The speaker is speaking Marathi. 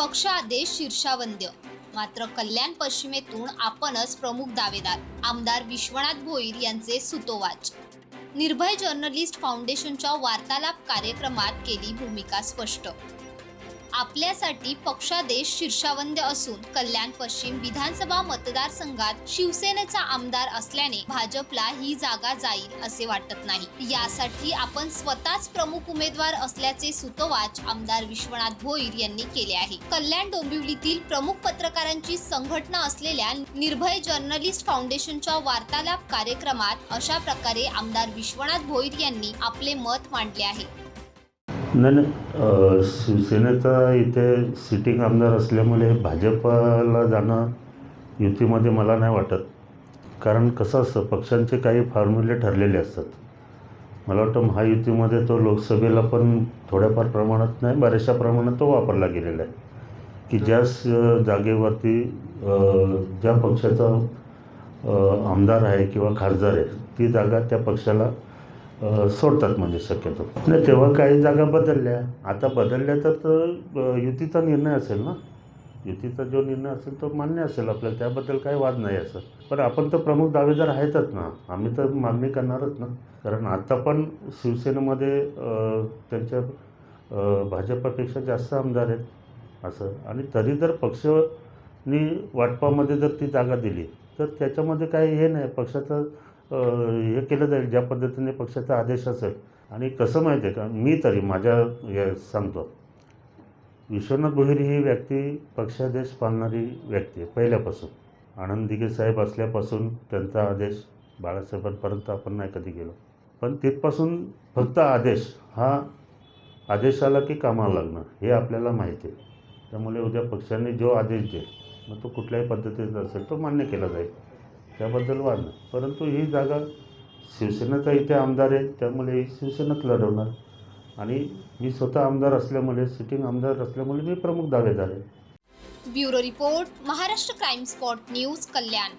पक्ष आदेश शीर्षावंद्य. मात्र कल्याण पश्चिमेतून आपणच प्रमुख दावेदार आमदार विश्वनाथ भोईर यांचे सुतोवाच. निर्भय जर्नलिस्ट फाउंडेशनच्या वार्तालाप कार्यक्रमात केली भूमिका स्पष्ट. आपल्यासाठी पक्षादेश शीर्षावंद असून कल्याण पश्चिम विधानसभा मतदारसंघात शिवसेनेचा आमदार असल्याने भाजपला ही जागा जाईल असे वाटत नाही. यासाठी आपण स्वतःच प्रमुख उमेदवार असल्याचे सुतोवाच आमदार विश्वनाथ भोईर यांनी केले आहे. कल्याण डोंबिवलीतील प्रमुख पत्रकारांची संघटना असलेल्या निर्भय जर्नलिस्ट फाउंडेशनच्या वार्तालाप कार्यक्रमात अशा प्रकारे आमदार विश्वनाथ भोईर यांनी आपले मत मांडले आहे. नाही नाही. शिवसेनेचा इथे सिटिंग आमदार असल्यामुळे भाजपला जाणं युतीमध्ये मला नाही वाटत. कारण कसं असतं पक्षांचे काही फॉर्म्युले ठरलेले असतात. मला वाटतं महायुतीमध्ये तो लोकसभेला पण थोड्याफार प्रमाणात नाही बऱ्याचशा प्रमाणात तो वापरला गेलेला आहे. की ज्या जागेवरती ज्या पक्षाचा आमदार आहे किंवा खासदार आहे ती जागा त्या पक्षाला सोडतात म्हणजे शक्यतो. नाही तेव्हा काही जागा बदलल्या. आता बदलल्या तर युतीचा निर्णय असेल ना? युतीचा जो निर्णय असेल तो मान्य असेल आपल्याला. त्याबद्दल काही वाद नाही असं. पण आपण तर प्रमुख दावेदार आहेतच ना. आम्ही तर मागणी करणारच ना. कारण आता पण शिवसेनेमध्ये त्यांच्या भाजपापेक्षा जास्त आमदार आहेत असं. आणि तरी जर पक्षनी वाटपामध्ये जर ती जागा दिली तर त्याच्यामध्ये काही हे नाही. पक्षाचं हे केलं जाईल ज्या पद्धतीने पक्षाचा आदेश असेल. आणि कसं माहिती आहे का? मी तरी माझ्या हे सांगतो. विश्वनाथ भोईर ही व्यक्ती पक्षादेश पाळणारी व्यक्ती आहे पहिल्यापासून. आनंद दिघे साहेब असल्यापासून त्यांचा आदेश बाळासाहेबांपर्यंत आपण नाही कधी गेलो. पण तिथपासून फक्त आदेश हा आदेश आला की कामाला लागणं हे आपल्याला माहिती आहे. त्यामुळे उद्या पक्षाने जो आदेश देईल मग तो कुठल्याही पद्धतीचा असेल तो मान्य केला जाईल. त्याबद्दल वाढलं. परंतु ही जागा शिवसेनेचा इथे आमदार आहे त्यामुळे ही शिवसेनाच लढवणार. आणि मी स्वतः आमदार असल्यामुळे सिटिंग आमदार असल्यामुळे मी प्रमुख दावेदार आहे. Bureau report Maharashtra crime spot news Kalyan.